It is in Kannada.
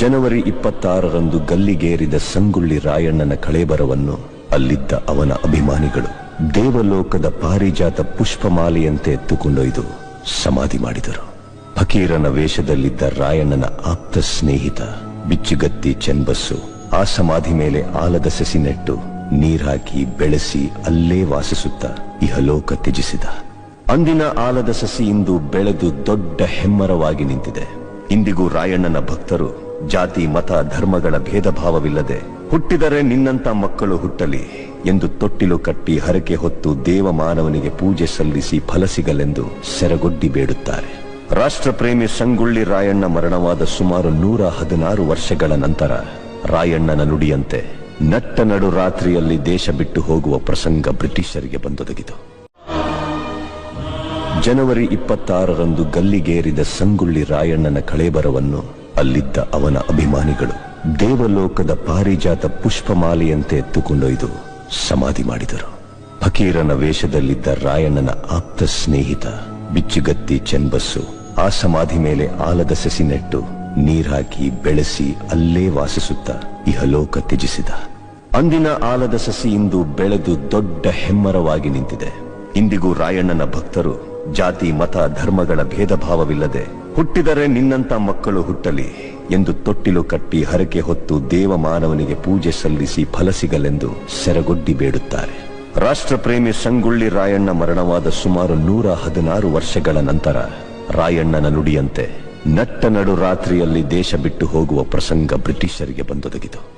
ಜನವರಿ ಇಪ್ಪತ್ತಾರರಂದು ಗಲ್ಲಿಗೇರಿದ ಸಂಗುಳ್ಳಿ ರಾಯಣ್ಣನ ಕಳೇಬರವನ್ನು ಅಲ್ಲಿದ್ದ ಅವನ ಅಭಿಮಾನಿಗಳು ದೇವಲೋಕದ ಪಾರಿಜಾತ ಪುಷ್ಪಮಾಲೆಯಂತೆ ಎತ್ತುಕೊಂಡೊಯ್ದು ಸಮಾಧಿ ಮಾಡಿದರು. ಫಕೀರನ ವೇಷದಲ್ಲಿದ್ದ ರಾಯಣ್ಣನ ಆಪ್ತ ಸ್ನೇಹಿತ ಬಿಚ್ಚುಗತ್ತಿ ಚೆಂಬಸ್ಸು ಆ ಸಮಾಧಿ ಮೇಲೆ ಆಲದ ಸಸಿ ನೆಟ್ಟು ನೀರಾಕಿ ಬೆಳೆಸಿ ಅಲ್ಲೇ ವಾಸಿಸುತ್ತ ಇಹಲೋಕ ತ್ಯಜಿಸಿದ. ಅಂದಿನ ಆಲದ ಸಸಿ ಇಂದು ಬೆಳೆದು ದೊಡ್ಡ ಹೆಮ್ಮರವಾಗಿ ನಿಂತಿದೆ. ಇಂದಿಗೂ ರಾಯಣ್ಣನ ಭಕ್ತರು ಜಾತಿ, ಮತ, ಧರ್ಮಗಳ ಭೇದ ಭಾವವಿಲ್ಲದೆ ಹುಟ್ಟಿದರೆ ನಿನ್ನಂತ ಮಕ್ಕಳು ಹುಟ್ಟಲಿ ಎಂದು ತೊಟ್ಟಿಲು ಕಟ್ಟಿ ಹರಕೆ ಹೊತ್ತು ದೇವ ಮಾನವನಿಗೆ ಪೂಜೆ ಸಲ್ಲಿಸಿ ಫಲ ಸಿಗಲೆಂದು ಸೆರಗೊಡ್ಡಿ ಬೇಡುತ್ತಾರೆ. ರಾಷ್ಟ್ರಪ್ರೇಮಿ ಸಂಗುಳ್ಳಿ ರಾಯಣ್ಣ ಮರಣವಾದ ಸುಮಾರು ನೂರ ಹದಿನಾರು ವರ್ಷಗಳ ನಂತರ ರಾಯಣ್ಣನ ನುಡಿಯಂತೆ ನಟ್ಟ ನಡು ರಾತ್ರಿಯಲ್ಲಿ ದೇಶ ಬಿಟ್ಟು ಹೋಗುವ ಪ್ರಸಂಗ ಬ್ರಿಟಿಷರಿಗೆ ಬಂದೊದಗಿತು. ಜನವರಿ ಇಪ್ಪತ್ತಾರರಂದು ಗಲ್ಲಿಗೇರಿದ ಸಂಗುಳ್ಳಿ ರಾಯಣ್ಣನ ಕಳೇಬರವನ್ನು ಅಲ್ಲಿದ್ದ ಅವನ ಅಭಿಮಾನಿಗಳು ದೇವಲೋಕದ ಪಾರಿಜಾತ ಪುಷ್ಪಮಾಲೆಯಂತೆ ಎತ್ತುಕೊಂಡೊಯ್ದು ಸಮಾಧಿ ಮಾಡಿದರು. ಫಕೀರನ ವೇಷದಲ್ಲಿದ್ದ ರಾಯಣ್ಣನ ಆಪ್ತ ಸ್ನೇಹಿತ, ಬಿಚ್ಚುಗತ್ತಿ ಚೆಂಬಸ್ಸು ಆ ಸಮಾಧಿ ಮೇಲೆ ಆಲದ ಸಸಿ ನೆಟ್ಟು ನೀರಾಕಿ ಬೆಳೆಸಿ ಅಲ್ಲೇ ವಾಸಿಸುತ್ತ ಇಹಲೋಕ ತ್ಯಜಿಸಿದ. ಅಂದಿನ ಆಲದ ಸಸಿ ಇಂದು ಬೆಳೆದು ದೊಡ್ಡ ಹೆಮ್ಮರವಾಗಿ ನಿಂತಿದೆ. ಇಂದಿಗೂ ರಾಯಣ್ಣನ ಭಕ್ತರು ಜಾತಿ, ಮತ, ಧರ್ಮಗಳ ಭೇದ ಭಾವವಿಲ್ಲದೆ ಹುಟ್ಟಿದರೆ ನಿನ್ನಂತ ಮಕ್ಕಳು ಹುಟ್ಟಲಿ ಎಂದು ತೊಟ್ಟಿಲು ಕಟ್ಟಿ ಹರಕೆ ಹೊತ್ತು ದೇವ ಮಾನವನಿಗೆ ಪೂಜೆ ಸಲ್ಲಿಸಿ ಫಲ ಸಿಗಲೆಂದು ಸೆರಗೊಡ್ಡಿ ಬೇಡುತ್ತಾರೆ. ರಾಷ್ಟ್ರಪ್ರೇಮಿ ಸಂಗೊಳ್ಳಿ ರಾಯಣ್ಣ ಮರಣವಾದ ಸುಮಾರು ನೂರ ಹದಿನಾರು ವರ್ಷಗಳ ನಂತರ ರಾಯಣ್ಣನ ನುಡಿಯಂತೆ ನಟ್ಟ ನಡು ರಾತ್ರಿಯಲ್ಲಿ ದೇಶ ಬಿಟ್ಟು ಹೋಗುವ ಪ್ರಸಂಗ ಬ್ರಿಟಿಷರಿಗೆ ಬಂದೊದಗಿತು.